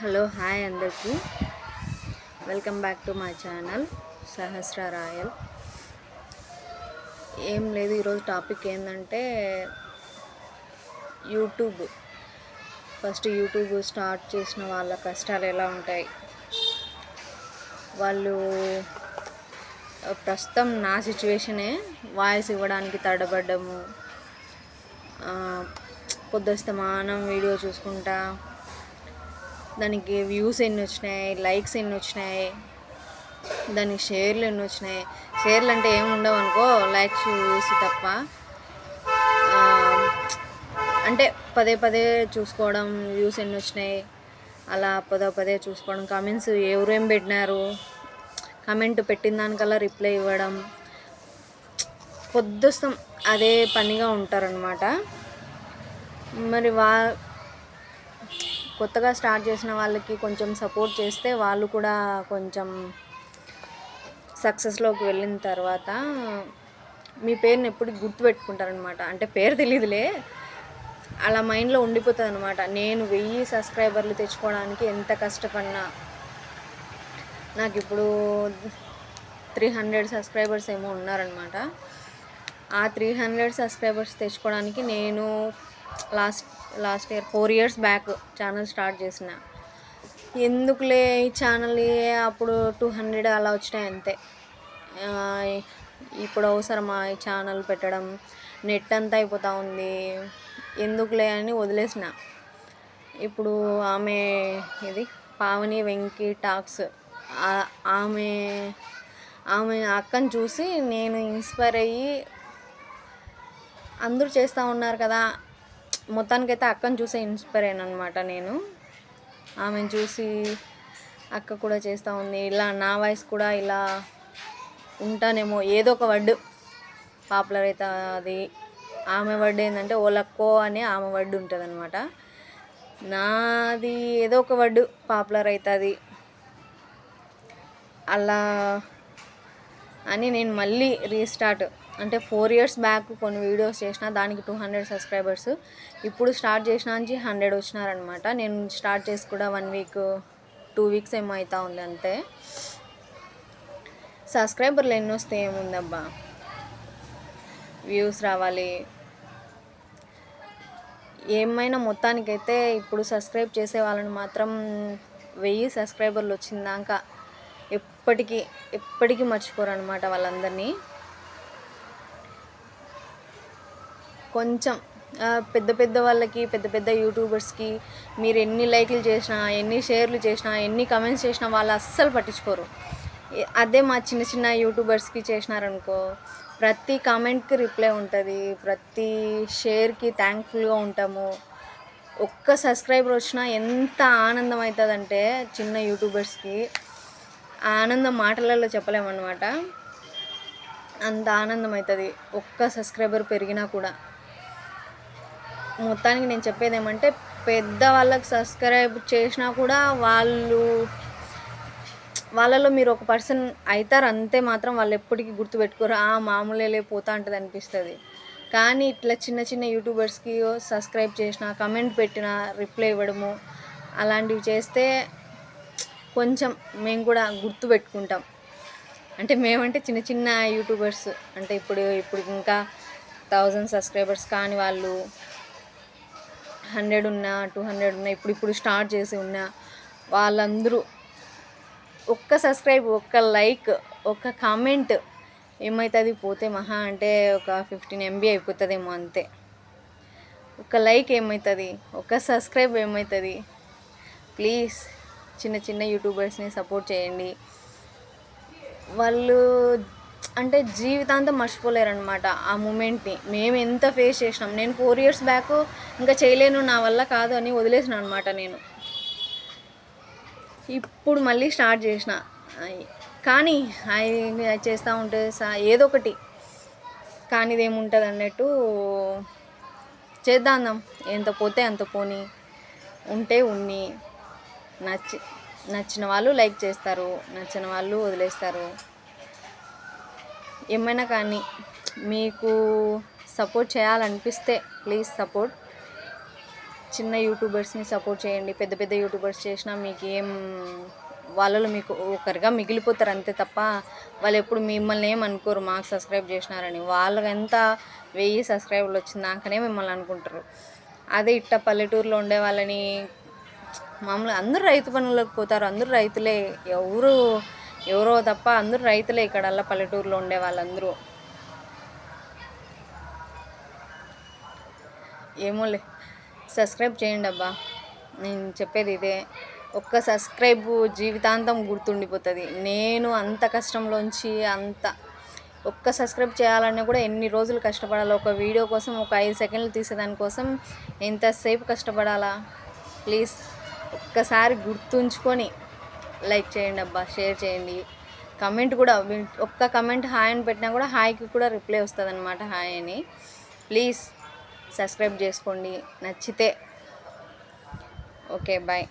Hello hi అందరికీ. Welcome back to my channel Sahasra Royal. ఏం లేదు ఈరోజు టాపిక్ ఏంటంటే యూట్యూబ్. ఫస్ట్ యూట్యూబ్ స్టార్ట్ చేసిన వాళ్ళ కష్టాలు ఎలా ఉంటాయి? వాళ్ళు ప్రస్తుతం నా సిచ్యువేషనే వాయిస్ ఇవ్వడానికి తడబడ్డము. పొద్దుస్తమానం వీడియో చూసుకుంటా దానికి వ్యూస్ ఎన్ని వచ్చినాయి లైక్స్ ఎన్ని వచ్చినాయి దానికి షేర్లు ఎన్ని వచ్చినాయి. షేర్లు అంటే ఏమి ఉండవు అనుకో లైక్స్ వ్యూస్ తప్ప. అంటే పదే పదే చూసుకోవడం వ్యూస్ ఎన్ని వచ్చినాయి అలా పదే పదే చూసుకోవడం కామెంట్స్ ఎవరు ఏం పెట్టినారు కమెంట్ పెట్టిన దానికల్లా రిప్లై ఇవ్వడం. పొద్దుస్తాం అదే పనిగా ఉంటారనమాట మరి వా కొత్తగా స్టార్ట్ చేసిన వాళ్ళకి కొంచెం సపోర్ట్ చేస్తే వాళ్ళు కూడా కొంచెం సక్సెస్లోకి వెళ్ళిన తర్వాత మీ పేరుని ఎప్పుడు గుర్తుపెట్టుకుంటారనమాట అంటే పేరు తెలియదులే అలా మైండ్లో ఉండిపోతుంది అనమాట నేను వెయ్యి సబ్స్క్రైబర్లు తెచ్చుకోవడానికి ఎంత కష్టపడినా. నాకు ఇప్పుడు త్రీ హండ్రెడ్ సబ్స్క్రైబర్స్ ఏమో ఉన్నారనమాట ఆ త్రీ హండ్రెడ్ సబ్స్క్రైబర్స్ తెచ్చుకోవడానికి నేను last last year four years back channel start చేసిన. ఎందుకులే ఈ ఛానల్ అప్పుడు టూ హండ్రెడ్ అలా వచ్చినాయి అంతే. ఇప్పుడు అవసరమా ఈ ఛానల్ పెట్టడం? నెట్ అంతా అయిపోతూ ఉంది. ఎందుకులే అని వదిలేసిన. ఇప్పుడు ఆమె ఇది పావని వెంకీ టాక్స్. ఆమె ఆమె అక్కను చూసి నేను ఇన్స్పైర్ అయ్యి అందరూ చేస్తూ ఉన్నారు కదా మొత్తానికైతే అక్కని చూసే ఇన్స్పైర్ అయ్యాను అనమాట నేను. ఆమెను చూసి అక్క కూడా చేస్తూ ఉంది. ఇలా నా వాయిస్ కూడా ఇలా ఉంటానేమో. ఏదో ఒక వర్డ్ పాపులర్ అవుతుంది ఆమె వర్డ్ ఏంటంటే ఓలక్కో అని ఆమె వర్డ్ ఉంటుంది అనమాట నాది ఏదో ఒక వర్డ్ పాపులర్ అవుతుంది అలా అని నేను మళ్ళీ రీస్టార్ట్ అంటే ఫోర్ ఇయర్స్ బ్యాక్ కొన్ని వీడియోస్ చేసిన దానికి టూ హండ్రెడ్ సబ్స్క్రైబర్స్. ఇప్పుడు స్టార్ట్ చేసిన నుంచి హండ్రెడ్ వచ్చినారనమాట. నేను స్టార్ట్ చేసి కూడా వన్ వీక్ టూ వీక్స్ ఏమో అవుతా ఉంది అంతే. సబ్స్క్రైబర్లు ఎన్ని వస్తే ఏముందబ్బా? వ్యూస్ రావాలి. ఏమైనా మొత్తానికైతే ఇప్పుడు సబ్స్క్రైబ్ చేసే వాళ్ళని మాత్రం వెయ్యి సబ్స్క్రైబర్లు వచ్చిందాక ఎప్పటికీ ఎప్పటికీ మర్చిపోరు అనమాట వాళ్ళందరినీ. కొంచెం పెద్ద పెద్ద వాళ్ళకి పెద్ద పెద్ద యూట్యూబర్స్కి మీరు ఎన్ని లైక్లు చేసినా ఎన్ని షేర్లు చేసినా ఎన్ని కమెంట్స్ చేసినా వాళ్ళు అస్సలు పట్టించుకోరు. అదే మా చిన్న చిన్న యూట్యూబర్స్కి చేసినారనుకో ప్రతి కామెంట్కి రిప్లై ఉంటుంది ప్రతి షేర్కి థ్యాంక్ఫుల్గా ఉంటాము. ఒక్క సబ్స్క్రైబర్ వచ్చినా ఎంత ఆనందం అవుతుందంటే చిన్న యూట్యూబర్స్కి ఆనందం మాటలలో చెప్పలేమన్నమాట. అంత ఆనందం అవుతుంది ఒక్క సబ్స్క్రైబర్ పెరిగినా కూడా. మొత్తానికి నేను చెప్పేది ఏమంటే పెద్ద వాళ్ళకి సబ్స్క్రైబ్ చేసినా కూడా వాళ్ళు వాళ్ళలో మీరు ఒక పర్సన్ అవుతారు అంతే మాత్రం వాళ్ళు ఎప్పటికీ గుర్తుపెట్టుకోరు. ఆ మామూలే పోతా ఉంటుంది అనిపిస్తుంది. కానీ ఇట్లా చిన్న చిన్న యూట్యూబర్స్కి సబ్స్క్రైబ్ చేసిన కమెంట్ పెట్టిన రిప్లై ఇవ్వడము అలాంటివి చేస్తే కొంచెం మేము కూడా గుర్తు పెట్టుకుంటాం అంటే మేమంటే చిన్న చిన్న యూట్యూబర్స్. అంటే ఇప్పుడు ఇప్పుడు ఇంకా థౌజండ్ సబ్స్క్రైబర్స్ కాని వాళ్ళు హండ్రెడ్ ఉన్నా టూ హండ్రెడ్ ఉన్నా ఇప్పుడు ఇప్పుడు స్టార్ట్ చేసి ఉన్నా వాళ్ళందరూ ఒక్క సబ్స్క్రైబ్ ఒక్క లైక్ ఒక్క కామెంట్ ఏమవుతుంది పోతే మహా అంటే ఒక ఫిఫ్టీన్ ఎంబీ అయిపోతుందేమో అంతే. ఒక లైక్ ఏమవుతుంది ఒక సబ్స్క్రైబ్ ఏమవుతుంది ప్లీజ్ చిన్న చిన్న యూట్యూబర్స్ని సపోర్ట్ చేయండి. వాళ్ళు అంటే జీవితాంతం మర్చిపోలేరనమాట ఆ మూమెంట్ని. మేము ఎంత ఫేస్ చేసినాం. నేను ఫోర్ ఇయర్స్ బ్యాక్ ఇంకా చేయలేను నా వల్ల కాదు అని వదిలేసిన అనమాట నేను. ఇప్పుడు మళ్ళీ స్టార్ట్ చేసిన. కానీ అవి చేస్తూ ఉంటే సా- ఏదో ఒకటి. కానిది ఏముంటుంది అన్నట్టు చేద్దాం ఎంత పోతే అంత పోని. ఉంటే ఉన్ని. నచ్చి నచ్చిన వాళ్ళు లైక్ చేస్తారు. నచ్చిన వాళ్ళు వదిలేస్తారు. ఏమైనా కానీ మీకు సపోర్ట్ చేయాలనిపిస్తే ప్లీజ్ సపోర్ట్. చిన్న యూట్యూబర్స్ని సపోర్ట్ చేయండి. పెద్ద పెద్ద యూట్యూబర్స్ చేసినా మీకు ఏం వాళ్ళలో మీకు ఒకరిగా మిగిలిపోతారు అంతే తప్ప వాళ్ళు ఎప్పుడు మిమ్మల్ని ఏమనుకోరు అనుకోరు. మాకు సబ్స్క్రైబ్ చేసినారని వాళ్ళకి ఎంత వెయ్యి సబ్స్క్రైబర్లు వచ్చిందాకనే మిమ్మల్ని అనుకుంటారు. అదే ఇట్ట పల్లెటూరులో ఉండే వాళ్ళని మామూలుగా అందరూ రైతు పనులకు పోతారు. అందరూ రైతులే. ఎవరు ఎవరో తప్ప అందరూ రైతులే ఇక్కడ పల్లెటూరులో ఉండే వాళ్ళందరూ. ఏమోలే. సబ్స్క్రైబ్ చేయండి అబ్బా. నేను చెప్పేది ఇదే. ఒక్క సబ్స్క్రైబ్ జీవితాంతం గుర్తుండిపోతుంది. నేను అంత కష్టంలోంచి అంత ఒక్క సబ్స్క్రైబ్ చేయాలన్నా కూడా ఎన్ని రోజులు కష్టపడాలి? ఒక వీడియో కోసం ఒక ఐదు సెకండ్లు తీసేదానికోసం ఎంతసేపు కష్టపడాలా? ప్లీజ్ ఒక్కసారి గుర్తుంచుకొని లైక్ చేయండి అబ్బా షేర్ చేయండి. కమెంట్ కూడా ఒక్క కమెంట్ హాయ్ అని పెట్టినా కూడా హాయ్కి కూడా రిప్లై వస్తుంది అనమాట హాయ్ అని. ప్లీజ్ సబ్స్క్రైబ్ చేసుకోండి నచ్చితే. Okay bye.